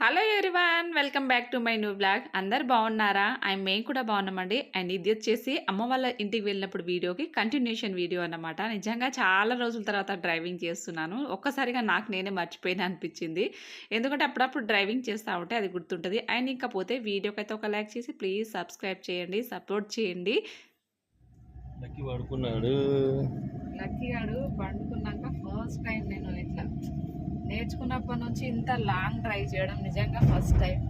Hello everyone welcome back to my new blog అందరు బాగున్నారా? And మేము కూడా బాగున్నామండి. అండ్ ఇది వచ్చేసి అమ్మ వాళ్ళ ఇంటికి వెళ్ళినప్పుడు వీడియోకి కంటిన్యూషన్ వీడియో అన్నమాట. నిజంగా చాలా రోజుల తర్వాత డ్రైవింగ్ చేస్తున్నాను. ఒక్కసారిగా నాకు నేనే మర్చిపోయిన అనిపించింది. ఎందుకంటే అప్పుడప్పుడు డ్రైవింగ్ చేస్తూ ఉంటే అది గుర్తుంటుంది. అండ్ ఇంకపోతే వీడియోకి అయితే ఒక లైక్ చేసి ప్లీజ్ సబ్స్క్రైబ్ చేయండి సపోర్ట్ చేయండి. లక్కీ పడుకున్నాడు లక్కీ గాడు పండుకున్నాక ఫస్ట్ టైం నేను ఇట్లా నేర్చుకున్నప్పటి నుంచి ఇంత లాంగ్ డ్రైవ్ చేయడం నిజంగా ఫస్ట్ టైం.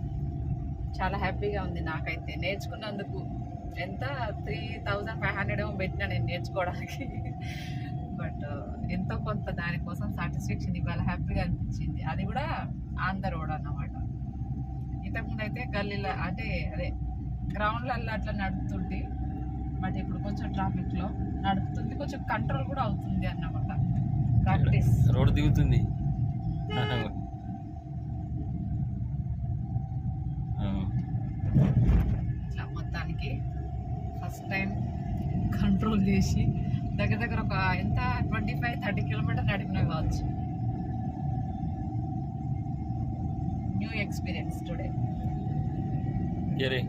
చాలా హ్యాపీగా ఉంది నాకైతే నేర్చుకున్నందుకు. ఎంత? త్రీ థౌజండ్ ఫైవ్ హండ్రెడ్ ఏమో పెట్టినా నేను నేర్చుకోవడానికి. బట్ ఎంతో కొంత దానికోసం సాటిస్ఫాక్షన్ ఇవాళ హ్యాపీగా అనిపించింది. అది కూడా ఆన్ ద రోడ్ అన్నమాట. ఇంతకుముందు అయితే గల్లీలో అంటే అదే గ్రౌండ్లలో అట్లా నడుపుతుంటే బట్ ఇప్పుడు కొంచెం ట్రాఫిక్లో నడుపుతుంది కొంచెం కంట్రోల్ కూడా అవుతుంది అన్నమాట. ప్రాక్టీస్. రోడ్డు దిగుతుంది. ఇట్లా మొత్తానికి ఫస్ట్ టైం కంట్రోల్ చేసి దగ్గర దగ్గర ఒక ఎంత ట్వంటీ ఫైవ్ థర్టీ కిలోమీటర్ నడిపినా కావచ్చు. న్యూ ఎక్స్పీరియన్స్ టుడే ఏరే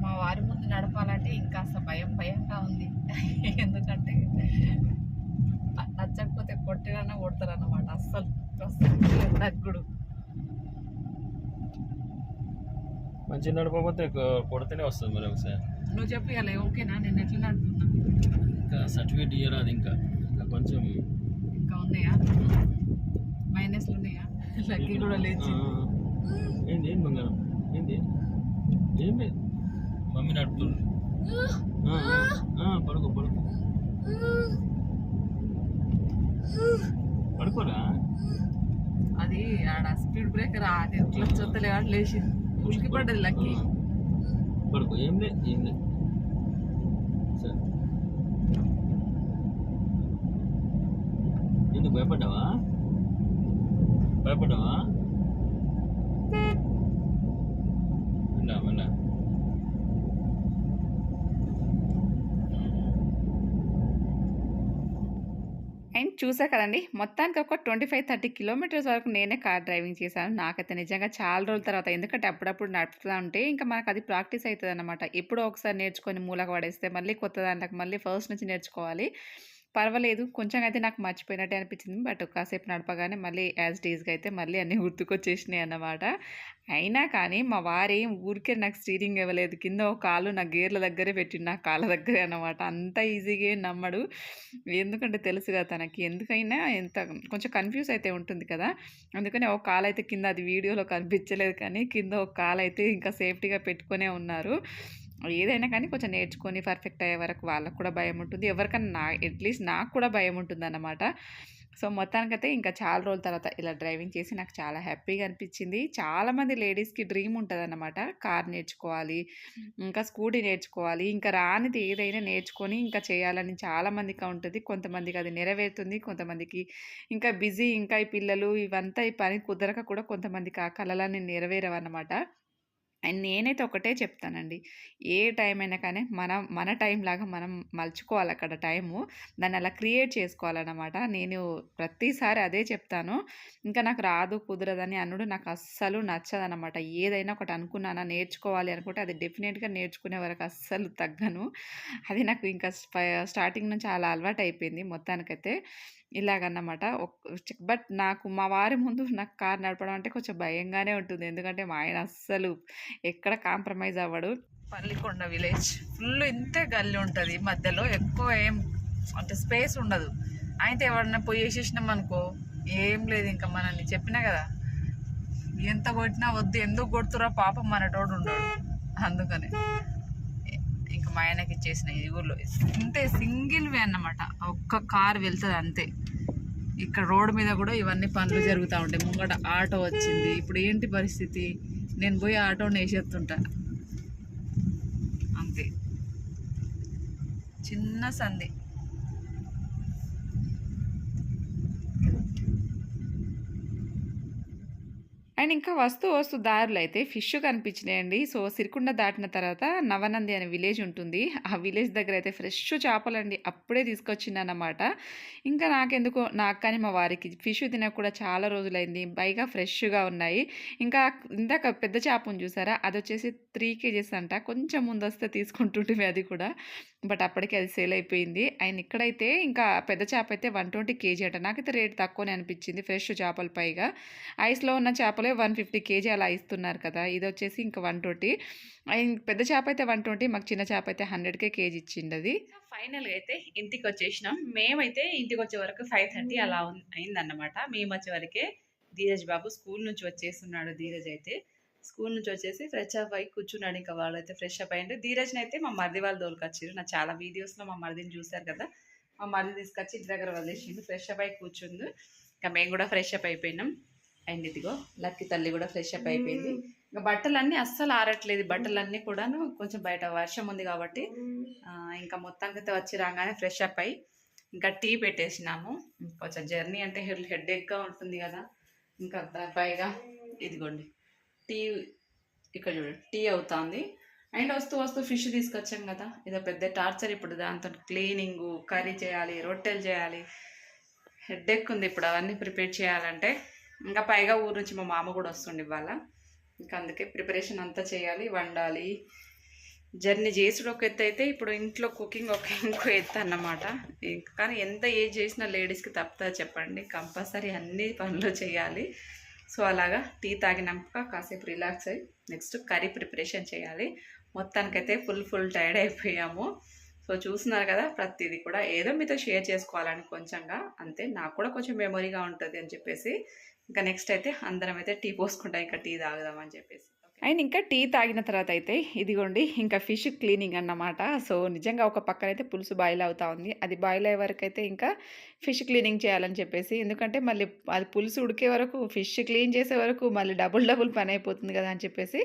మా వారి ముందు నడపాలంటే ఇంకాస్త భయం భయంగా ఉంది ఎందుకంటే నచ్చకపోతే కొట్టిరన్నా దగ్గుడు మంచి నడపకపోతే కొడితేనే వస్తుంది మరి ఒకసారి. నువ్వు చెప్పు ఇలా ఓకేనా? నేను ఎట్లా నడుపుతున్నా? ఇంకా సర్టిఫికేట్ ఇయ్యరాదు ఇంకా. ఇంకా కొంచెం ఇంకా ఉన్నాయా? మైనస్లు ఉన్నాయా? లక్కీ కూడా లేచి. ఏంది ఏంది బంగారం? ఏంది? ఏం లేదు మమ్మీ నడుపుతుంది. ఆ, ఆ, ఆ, పడుకో పడుకో పడుకోరా? అది ఆడ స్పీడ్ బ్రేకర్ అది ఎట్లా చొత్తలే ఆడ లేచింది ఉలికి పడ్డది లక్కీ. పడుకో ఏం లేదు ఏం లేదు సరే. ఎందుకు భయపడ్డావా? భయపడ్డావా? మెల్ల మెల్ల చూసా కదండి. మొత్తానికి ఒక ట్వంటీ ఫైవ్ థర్టీ కిలోమీటర్స్ వరకు నేనే కార్ డ్రైవింగ్ చేశాను. నాకైతే నిజంగా చాలా రోజుల తర్వాత ఎందుకంటే అప్పుడప్పుడు నడుపుతూ ఉంటే ఇంకా మనకు అది ప్రాక్టీస్ అవుతుంది అనమాట ఎప్పుడో ఒకసారి నేర్చుకొని మూలకు పడేస్తే మళ్ళీ కొత్త దాంట్లోకి మళ్ళీ ఫస్ట్ నుంచి నేర్చుకోవాలి. పర్వాలేదు. కొంచెం అయితే నాకు మర్చిపోయినట్టే అనిపించింది. బట్ కాసేపు నడపగానే మళ్ళీ యాజ్ డేస్గా అయితే మళ్ళీ అన్నీ గుర్తుకొచ్చేసినాయి అన్నమాట. అయినా కానీ మా వారేం ఊరికే నాకు స్టీరింగ్ ఇవ్వలేదు. కింద ఒక కాలు నా గేర్ల దగ్గరే పెట్టిండు. నా కాళ్ళ దగ్గరే అన్నమాట. అంత ఈజీగా నమ్మడు. ఎందుకంటే తెలుసు కదా తనకి. ఎందుకైనా ఎంత కొంచెం కన్ఫ్యూజ్ అయితే ఉంటుంది కదా. అందుకని ఒక కాలు అయితే కింద అది వీడియోలో కనిపించలేదు కానీ కింద ఒక కాలు అయితే ఇంకా సేఫ్టీగా పెట్టుకునే ఉన్నారు. ఏదైనా కానీ కొంచెం నేర్చుకొని పర్ఫెక్ట్ అయ్యే వరకు వాళ్ళకు కూడా భయం ఉంటుంది. ఎవరికైనా నా అట్లీస్ట్ నాకు కూడా భయం ఉంటుంది అన్నమాట సో మొత్తానికైతే ఇంకా చాలా రోజుల తర్వాత ఇలా డ్రైవింగ్ చేసి నాకు చాలా హ్యాపీగా అనిపించింది. చాలామంది లేడీస్కి డ్రీమ్ ఉంటుంది అన్నమాట కార్ నేర్చుకోవాలి ఇంకా స్కూటీ నేర్చుకోవాలి ఇంకా రానిది ఏదైనా నేర్చుకొని ఇంకా చేయాలని చాలామందికి ఉంటుంది. కొంతమందికి అది నెరవేరుతుంది కొంతమందికి ఇంకా బిజీ ఇంకా ఈ పిల్లలు ఇవంతా ఈ పని కుదరక కూడా కొంతమందికి ఆ కళలన్నీ నెరవేరవన్నమాట. అండ్ నేనైతే ఒకటే చెప్తానండి. ఏ టైం అయినా కానీ మనం మన టైం లాగా మనం మలుచుకోవాలి అక్కడ టైము. దాన్ని అలా క్రియేట్ చేసుకోవాలన్నమాట. నేను ప్రతిసారి అదే చెప్తాను. ఇంకా నాకు రాదు కుదరదని అనుడు నాకు అస్సలు నచ్చదనమాట ఏదైనా ఒకటి అనుకున్నానా నేర్చుకోవాలి అనుకుంటే అది డెఫినెట్గా నేర్చుకునే వరకు అస్సలు తగ్గను. అది నాకు ఇంకా స్టార్టింగ్ నుంచి అలా అలవాటు అయిపోయింది మొత్తానికైతే. ఇలాగన్నమాట. బట్ నాకు మా వారి ముందు నాకు కార్ నడపడం అంటే కొంచెం భయంగానే ఉంటుంది. ఎందుకంటే మా ఆయన అస్సలు ఎక్కడ కాంప్రమైజ్ అవ్వడు. పల్లికొండ విలేజ్ ఫుల్ ఇంతే గల్లి ఉంటుంది మధ్యలో. ఎక్కువ ఏం అంటే స్పేస్ ఉండదు. అయితే ఎవరన్నా పోయి వేసేసినాం అనుకో ఏం లేదు ఇంకా మనల్ని చెప్పినా కదా. ఎంత కొట్టినా వద్దు ఎందుకు కొడుతురా పాపం మనటోడు ఉండడు. అందుకనే ఇంకా మా ఆయనకి ఇచ్చేసిన ఈ ఊర్లో. ఇంతే సింగిల్ వే అన్నమాట. ఒక్క కార్ వెళ్తుంది అంతే. ఇక్కడ రోడ్డు మీద కూడా ఇవన్నీ పనులు జరుగుతూ ఉంటాయి. ముంగట ఆటో వచ్చింది. ఇప్పుడు ఏంటి పరిస్థితి? నేను పోయి ఆటోని వేసేస్తుంటా అంతే. చిన్న సంధి అండ్ ఇంకా వస్తూ వస్తూ దారులు అయితే ఫిష్ కనిపించినాయండి. సో సిరికుండ దాటిన తర్వాత నవనంది అనే విలేజ్ ఉంటుంది. ఆ విలేజ్ దగ్గర అయితే ఫ్రెష్ చేపలండి. అప్పుడే తీసుకొచ్చిందన్నమాట. ఇంకా నాకెందుకో నాకు కానీ మా వారికి ఫిష్ తినక కూడా చాలా రోజులైంది. పైగా ఫ్రెష్గా ఉన్నాయి. ఇంకా ఇందాక పెద్ద చేపను చూసారా? అది వచ్చేసి త్రీ కేజెస్ అంట. కొంచెం ముందు వస్తే తీసుకుంటుంటే అది కూడా. బట్ అప్పటికి అది సేల్ అయిపోయింది. అండ్ ఇక్కడైతే ఇంకా పెద్ద చేప అయితే వన్ ట్వంటీ కేజీ అంట. నాకైతే రేట్ తక్కువనే అనిపించింది ఫ్రెష్ చేపలు పైగా. ఐస్లో ఉన్న చేపలే వన్ ఫిఫ్టీ కేజీ అలా ఇస్తున్నారు కదా. ఇది వచ్చేసి ఇంకా వన్ ట్వంటీ. పెద్ద చేప అయితే వన్ ట్వంటీ మాకు చిన్న చేప అయితే హండ్రెడ్కే కేజీ ఇచ్చింది అది ఫైనల్గా అయితే ఇంటికి వచ్చేసినాం. మేమైతే ఇంటికి వచ్చే వరకు ఫైవ్ థర్టీ అలా అయిందన్నమాట. మేము వచ్చే వరకే ధీరజ్ బాబు స్కూల్ నుంచి వచ్చేస్తున్నాడు ధీరజ్ అయితే. స్కూల్ నుంచి వచ్చేసి ఫ్రెష్ అప్ అయి కూర్చున్నాడు ఇంకా వాళ్ళు అయితే ఫ్రెష్ అప్ అయ్యింది ధీరజ్ని అయితే మా మరిది వాళ్ళు దోలుకొచ్చారు నా చాలా వీడియోస్లో మా మరిదిని చూశారు కదా. మా మరిది తీసుకొచ్చి ఇంటి దగ్గర వదిలేసిండు. ఫ్రెష్ అప్ అయి కూర్చుంది ఇంకా మేము కూడా ఫ్రెష్ అప్ అయిపోయినాం. అండ్ ఇదిగో లక్కీ తల్లి కూడా ఫ్రెష్ అప్ అయిపోయింది. ఇంకా బట్టలన్నీ అస్సలు ఆరట్లేదు. బట్టలన్నీ కూడాను కొంచెం బయట వర్షం ఉంది కాబట్టి ఇంకా మొత్తానికైతే వచ్చి రాగానే ఫ్రెష్ అప్ అయ్యి ఇంకా టీ పెట్టేసినాము. కొంచెం జర్నీ అంటే హెడ్ హెడ్ఏక్గా ఉంటుంది కదా. ఇంకా పైగా ఇదిగోండి. టీ ఇక్కడ చూడండి టీ అవుతుంది. అండ్ వస్తూ వస్తూ ఫిష్ తీసుకొచ్చాం కదా ఇదో పెద్ద టార్చర్ ఇప్పుడు దాంతో క్లీనింగు కర్రీ చేయాలి రొట్టెలు చేయాలి. హెడ్ఏక్ ఉంది ఇప్పుడు అవన్నీ ప్రిపేర్ చేయాలంటే. ఇంకా పైగా ఊరు నుంచి మా మామ కూడా వస్తుండే ఇవాళ. ఇంకా అందుకే ప్రిపరేషన్ అంతా చేయాలి వండాలి. జర్నీ చేసుడు ఒక ఎత్తు అయితే ఇప్పుడు ఇంట్లో కుకింగ్ ఒక ఇంకో ఎత్తు అన్నమాట. ఇంక- కానీ ఎంత ఏజ్ చేసినా లేడీస్కి తప్పుతా చెప్పండి. కంపల్సరీ అన్ని పనులు చేయాలి. సో అలాగా టీ తాగినాక కాసేపు రిలాక్స్ అయ్యి నెక్స్ట్ కర్రీ ప్రిపరేషన్ చేయాలి. మొత్తానికైతే ఫుల్ ఫుల్ టైర్డ్ అయిపోయాము. సో చూస్తున్నారు కదా ప్రతిదీ కూడా ఏదో మీతో షేర్ చేసుకోవాలని కొంచెంగా. అంతే నాకు కూడా కొంచెం మెమొరీగా ఉంటుంది అని చెప్పేసి. ఇంకా నెక్స్ట్ అయితే అందరం అయితే టీ పోసుకుంటాం ఇంకా టీ తాగుదామని చెప్పేసి. అండ్ ఇంకా టీ తాగిన తర్వాత అయితే ఇదిగోండి ఇంకా ఫిష్ క్లీనింగ్ అన్నమాట. సో నిజంగా ఒక పక్కన అయితే పులుసు బాయిల్ అవుతా ఉంది. అది బాయిల్ అయ్యే వరకు అయితే ఇంకా ఫిష్ క్లీనింగ్ చేయాలని చెప్పేసి ఎందుకంటే మళ్ళీ అది పులుసు ఉడికే వరకు ఫిష్ క్లీన్ చేసే వరకు మళ్ళీ డబుల్ డబుల్ పని అయిపోతుంది కదా అని చెప్పేసి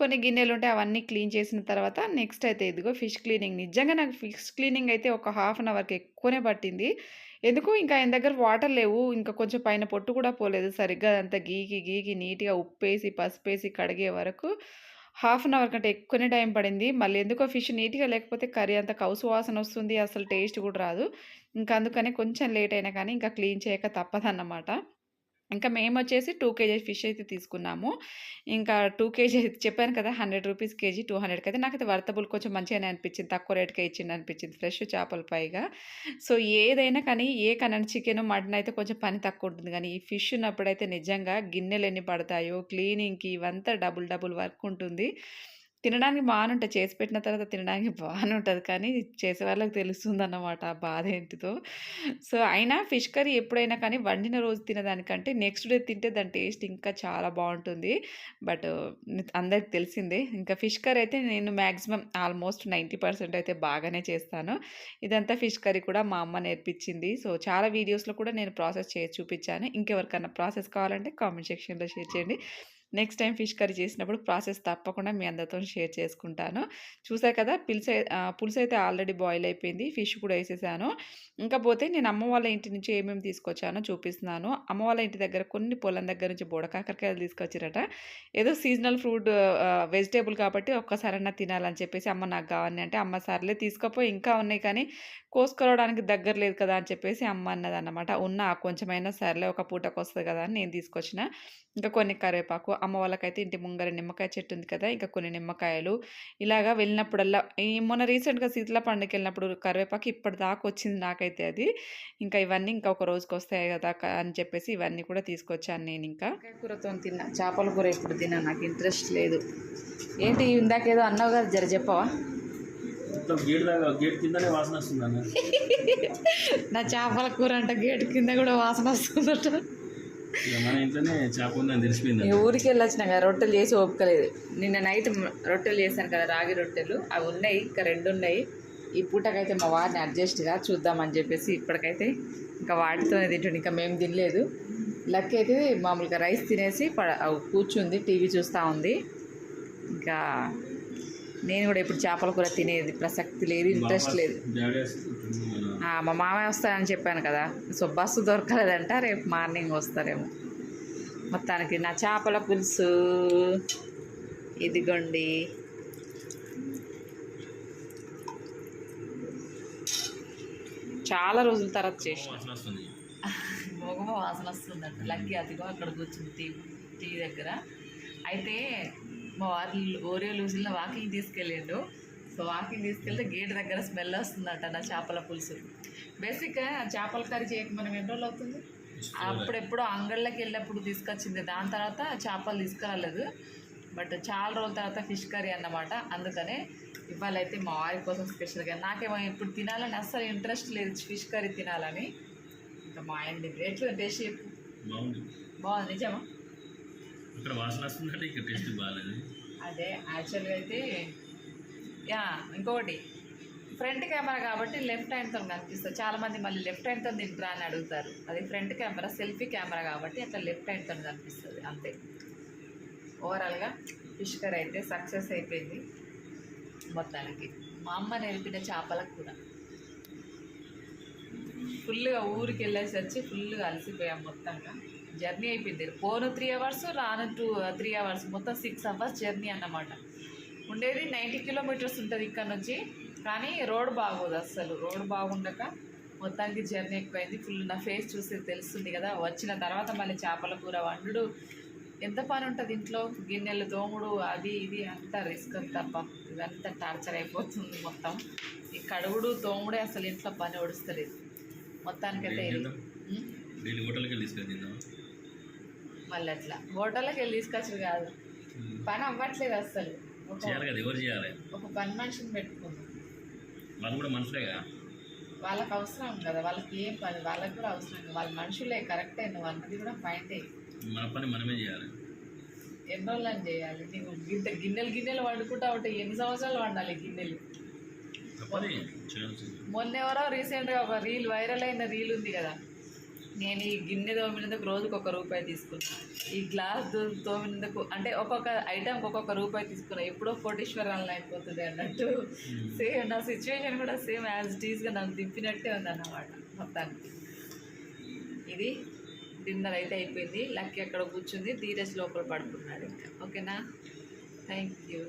కొన్ని గిన్నెలు ఉంటాయి అవన్నీ క్లీన్ చేసిన తర్వాత నెక్స్ట్ అయితే ఇదిగో ఫిష్ క్లీనింగ్. నిజంగా నాకు ఫిష్ క్లీనింగ్ అయితే ఒక హాఫ్ అన్ అవర్కి ఎక్కువనే పట్టింది. ఎందుకు ఇంకా ఆయన దగ్గర వాటర్ లేవు? ఇంకా కొంచెం పైన పొట్టు కూడా పోలేదు సరిగ్గా. అంతా గీకి గీకి నీట్గా ఉప్పేసి పసుపేసి కడిగే వరకు హాఫ్ అన్ అవర్ కంటే ఎక్కువనే టైం పడింది. మళ్ళీ ఎందుకో ఫిష్ నీట్గా లేకపోతే కర్రీ అంత కౌసు వాసన వస్తుంది. అసలు టేస్ట్ కూడా రాదు. ఇంకా అందుకనే కొంచెం లేట్ అయినా కానీ ఇంకా క్లీన్ చేయక తప్పదన్నమాట. ఇంకా మేము వచ్చేసి టూ కేజీ ఫిష్ అయితే తీసుకున్నాము. ఇంకా టూ కేజీ చెప్పాను కదా హండ్రెడ్ రూపీస్ కేజీ టూ హండ్రెడ్కి అయితే నాకైతే వర్తబుల్ కొంచెం మంచిగానే అనిపించింది. తక్కువ రేట్కే ఇచ్చింది అనిపించింది ఫ్రెష్ చేపల పైగా. సో ఏదైనా కానీ ఏ కన్నా చికెన్ మటన్ అయితే కొంచెం పని తక్కువ ఉంటుంది. కానీ ఈ ఫిష్ ఉన్నప్పుడైతే నిజంగా గిన్నెలు ఎన్ని పడతాయో క్లీనింగ్కి ఇవంతా డబుల్ డబుల్ వర్క్ ఉంటుంది. తినడానికి బాగానుంటుంది చేసి పెట్టిన తర్వాత తినడానికి బాగానుంటుంది కానీ చేసే వాళ్ళకి తెలుస్తుంది అన్నమాట ఆ బాధ ఏంటిదో. సో అయినా ఫిష్ కర్రీ ఎప్పుడైనా కానీ వండిన రోజు తినదానికంటే నెక్స్ట్ డే తింటే దాని టేస్ట్ ఇంకా చాలా బాగుంటుంది. బట్ అందరికి తెలిసిందే. ఇంకా ఫిష్ కర్రీ అయితే నేను మ్యాక్సిమం ఆల్మోస్ట్ నైంటీ పర్సెంట్ అయితే బాగానే చేస్తాను. ఇదంతా ఫిష్ కర్రీ కూడా మా అమ్మ నేర్పించింది. సో చాలా వీడియోస్లో కూడా నేను ప్రాసెస్ చేసి చూపించాను. ఇంకెవరికైనా ప్రాసెస్ కావాలంటే కామెంట్ సెక్షన్లో షేర్ చేయండి. నెక్స్ట్ టైం ఫిష్ కర్రీ చేసినప్పుడు ప్రాసెస్ తప్పకుండా మీ అందరితో షేర్ చేసుకుంటాను. చూసా కదా పులుసు పులుసు అయితే ఆల్రెడీ బాయిల్ అయిపోయింది. ఫిష్ కూడా వేసేసాను. ఇంకా పోతే నేను అమ్మ వాళ్ళ ఇంటి నుంచి ఏమేమి తీసుకొచ్చానో చూపిస్తున్నాను. అమ్మ వాళ్ళ ఇంటి దగ్గర కొన్ని పొలం దగ్గర నుంచి బోడకాకరకాయలు తీసుకొచ్చారట. ఏదో సీజనల్ ఫ్రూట్ వెజిటేబుల్ కాబట్టి ఒక్కసారైనా తినాలని చెప్పేసి అమ్మ నాకు కావాలని అంటే అమ్మ సర్లే తీసుకపోయి ఇంకా ఉన్నాయి కానీ కోసుకురావడానికి దగ్గర లేదు కదా అని చెప్పేసి అమ్మ అన్నది అన్నమాట ఉన్న కొంచెమైనా సర్లే ఒక పూటకు వస్తుంది కదా అని నేను తీసుకొచ్చిన. ఇంకా కొన్ని కరివేపాకు అమ్మ వాళ్ళకైతే ఇంటి ముంగర నిమ్మకాయ చెట్టు ఉంది కదా ఇంకా కొన్ని నిమ్మకాయలు. ఇలాగా వెళ్ళినప్పుడల్లా ఈ మొన్న రీసెంట్గా శీతల పండుగకి వెళ్ళినప్పుడు కరివేపాకు ఇప్పటిదాకా వచ్చింది నాకైతే అది. ఇంకా ఇవన్నీ ఇంకా ఒక రోజుకి వస్తాయి కదా అని చెప్పేసి ఇవన్నీ కూడా తీసుకొచ్చాను నేను ఇంకా. కూరతో తిన్నా. చేపల కూర ఎప్పుడు తిన్నా నాకు ఇంట్రెస్ట్ లేదు. ఏంటి ఇందాకేదో అన్నావు కదా జర చెప్పవా? మొత్తం గేట్ దాకా గేట్ కిందనే వాసన వస్తుంది అన్న. నా చేపల కూర అంట గేట్ కింద కూడా వాసన వస్తుందట. మన ఇంట్లోనే చేప ఉందని తెలిసిపోయింది ఊరికి వెళ్ళొచ్చిన కదా రొట్టెలు చేసి ఓపుకలేదు నిన్న నైట్ రొట్టెలు చేశాను కదా రాగి రొట్టెలు. అవి ఉన్నాయి ఇంకా రెండు ఉన్నాయి. ఈ పూటకైతే మా వారిని అడ్జస్ట్గా చూద్దామని చెప్పేసి ఇప్పటికైతే ఇంకా వాటితోనే తింటుండే ఇంకా మేము తినలేదు. లక్ అయితే మామూలుగా రైస్ తినేసి పడ కూర్చుంది టీవీ చూస్తూ ఉంది. ఇంకా నేను కూడా ఇప్పుడు చేపల కూర తినేది. ప్రసక్తి లేదు ఇంట్రెస్ట్ లేదు. మా మామయ్య వస్తానని చెప్పాను కదా. సో బస్సు దొరకలేదంట రేపు మార్నింగ్ వస్తారేమో. మొత్తానికి నా చేపల పులుసు. ఇదిగోండి. చాలా రోజుల తర్వాత చేసిన. వాసన వస్తుంది. మొగమ వాసన వస్తుందంట. లక్కీ అదిగో అక్కడ కూర్చుంది టీ టీ దగ్గర. అయితే మా వారి ఓరియో లూజుల్లో వాకింగ్ తీసుకెళ్ళిండు. సో వాకింగ్ తీసుకెళ్తే గేట్ దగ్గర స్మెల్ వస్తుందంట నా చేపల పులుసు. బేసిక్గా చేపల కర్రీ చేయక మనం ఎన్ని రోజులు అవుతుంది? అప్పుడెప్పుడో అంగళ్ళకి వెళ్ళినప్పుడు తీసుకొచ్చింది. దాని తర్వాత చేపలు తీసుకురాలేదు. బట్ చాలా రోజుల తర్వాత ఫిష్ కర్రీ అన్నమాట. అందుకనే ఇవాళ అయితే మా వారి కోసం స్పెషల్గా నాకేమో ఇప్పుడు తినాలని అస్సలు ఇంట్రెస్ట్ లేదు ఫిష్ కర్రీ తినాలని. ఇంకా మా ఆయన రేట్లు టేస్ట్ చెప్పు? బాగుంది. బాగుంది. నిజమా? ఇక్కడ వాసన వస్తుందంటే ఇక్కడ టేస్ట్ బాగాలేదు అదే యాక్చువల్గా అయితే యా ఇంకొకటి ఫ్రంట్ కెమెరా కాబట్టి లెఫ్ట్ హ్యాండ్తో కనిపిస్తుంది. చాలామంది మళ్ళీ లెఫ్ట్ హ్యాండ్తో తింటారా అని అడుగుతారు. అది ఫ్రంట్ కెమెరా సెల్ఫీ కెమెరా కాబట్టి అట్లా లెఫ్ట్ హ్యాండ్తో కనిపిస్తుంది అంతే. ఓవరాల్గా ఫిష్ కర్రీ అయితే సక్సెస్ అయిపోయింది మొత్తానికి. మా అమ్మ నేర్పిన చేపల కూర ఫుల్గా ఊరికి వెళ్ళేసి వచ్చి ఫుల్గా అలసిపోయాం మొత్తంగా. జర్నీ అయిపోయింది. పోను త్రీ అవర్స్ రాను టూ త్రీ అవర్స్ మొత్తం సిక్స్ అవర్స్ జర్నీ అన్నమాట. ఉండేది నైంటీ కిలోమీటర్స్ ఉంటుంది ఇక్కడ నుంచి. కానీ రోడ్ బాగోదు అస్సలు. రోడ్ బాగుండక మొత్తానికి జర్నీ ఎక్కువైంది. ఫుల్ నా ఫేస్ చూస్తే తెలుస్తుంది కదా. వచ్చిన తర్వాత మళ్ళీ చేపల కూర వండుడు. ఎంత పని ఉంటుంది ఇంట్లో? గిన్నెలు తోముడు అది ఇది అంతా రిస్క్ తప్ప. ఇదంతా టార్చర్ అయిపోతుంది మొత్తం. ఈ కడుగుడు తోముడే అసలు ఇంట్లో పని ఒడుస్తలేదు. మొత్తానికైతే మళ్ళీ అట్లా హోటల్కి వెళ్ళి తీసుకొచ్చుడు కాదు. పని అవ్వట్లేదు అసలు ఒక చేయాలి కదా ఎవరు చేయాలి? ఒక పని మనిషిని పెట్టుకుంది. వాళ్ళు కూడా మనుషులేగా వాళ్ళకి అవసరం కదా వాళ్ళకి ఏం పని వాళ్ళకి కూడా అవసరం కదా. వాళ్ళ మనుషులే కరెక్టే నువ్వు అన్నది కూడా పాయింటే. మన పని మనమే చేయాలి. ఎన్ని చేయాలి. నీకు గింత గిన్నెలు గిన్నెలు వండుకుంటా ఉంటే ఎన్ని సంవత్సరాలు వండాలి గిన్నెలు? మొన్న ఎవరో రీసెంట్గా ఒక రీల్ వైరల్ అయిన రీల్ ఉంది కదా. నేను ఈ గిన్నె తోమినందుకు రోజుకు ఒక రూపాయి తీసుకున్నా. ఈ గ్లాస్ తోమినందుకు అంటే ఒక్కొక్క ఐటెంకి ఒక్కొక్క రూపాయి తీసుకున్నా. ఎప్పుడో కోటీశ్వరాలను అయిపోతుంది అన్నట్టు. సేమ్ నా సిచ్యువేషన్ కూడా సేమ్ యాజ్ టీజ్గా నన్ను దింపినట్టే ఉందన్నమాట మొత్తానికి. ఇది డిన్నర్ అయితే అయిపోయింది. లక్కీ అక్కడ కూర్చుంది. ధీరజ్ లోపల పడుకున్నాడు ఓకేనా? Thank you.